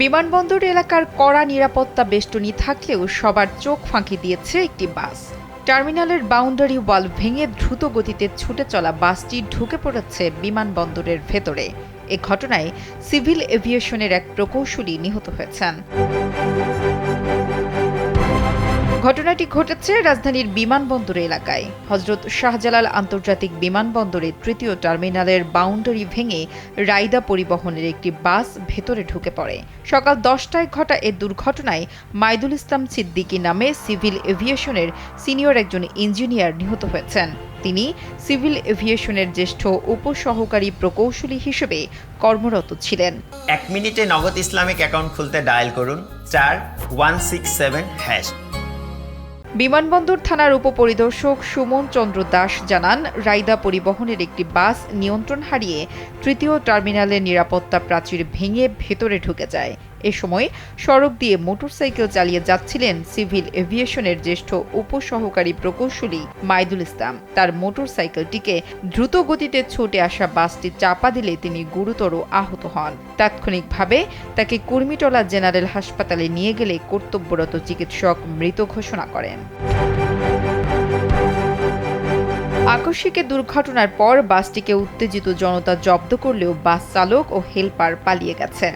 বিমানবন্দর এলাকার কড়া নিরাপত্তা বেষ্টনী থাকলেও সবার চোখ ফাঁকি দিয়েছে একটি বাস। টার্মিনালের বাউন্ডারি ওয়াল ভেঙে দ্রুত গতিতে ছুটে চলা বাসটি ঢুকে পড়েছে বিমানবন্দরের ভেতরে। এ ঘটনায় সিভিল এভিয়েশনের এক প্রকৌশলী নিহত হয়েছেন। ঘটনাটি ঘটেছে রাজধানীর বিমানবন্দর এলাকায়। হজরত শাহজালাল আন্তর্জাতিক বিমানবন্দরে তৃতীয় টার্মিনালের বাউন্ডারি ভেঙে রাইদা পরিবহনের একটি বাস ভেতরে ঢুকে পড়ে। সকাল দশটায় ঘটা এ দুর্ঘটনায় মাইদুল ইসলাম সিদ্দিকী নামে সিভিল এভিয়েশনের সিনিয়র একজন ইঞ্জিনিয়ার নিহত হয়েছেন। তিনি সিভিল এভিয়েশনের জ্যেষ্ঠ উপসহকারী প্রকৌশলী হিসেবে কর্মরত ছিলেন। এক মিনিটে নগদ ইসলামিক অ্যাকাউন্ট খুলতে ডায়াল করুন, চার, ওয়ান সিক্স সেভেন, হ্যাশ। বিমানবন্দর থানার উপপরিদর্শক সুমন চন্দ্র দাস জানান রাইদা পরিবহনের একটি বাস নিয়ন্ত্রণ হারিয়ে তৃতীয় টার্মিনালের নিরাপত্তা প্রাচীর ভেঙে ভেতরে ঢুকে যায়। এ সময় সড়ক দিয়ে মোটরসাইকেল চালিয়ে যাচ্ছিলেন সিভিল এভিয়েশনের জ্যেষ্ঠ উপসহকারী প্রকৌশলী মাইদুল ইসলাম। তার মোটরসাইকেলটিকে দ্রুত গতিতে ছুটে আসা বাসটি চাপা দিলে তিনি গুরুতর আহত হন। তাৎক্ষণিকভাবে তাকে কুর্মিটলা জেনারেল হাসপাতালে নিয়ে গেলে কর্তব্যরত চিকিৎসক মৃত ঘোষণা করেন। আকস্মিক দুর্ঘটনার পর বাসটিকে উত্তেজিত জনতা জব্দ করলেও বাস চালক ও হেলপার পালিয়ে গেছে।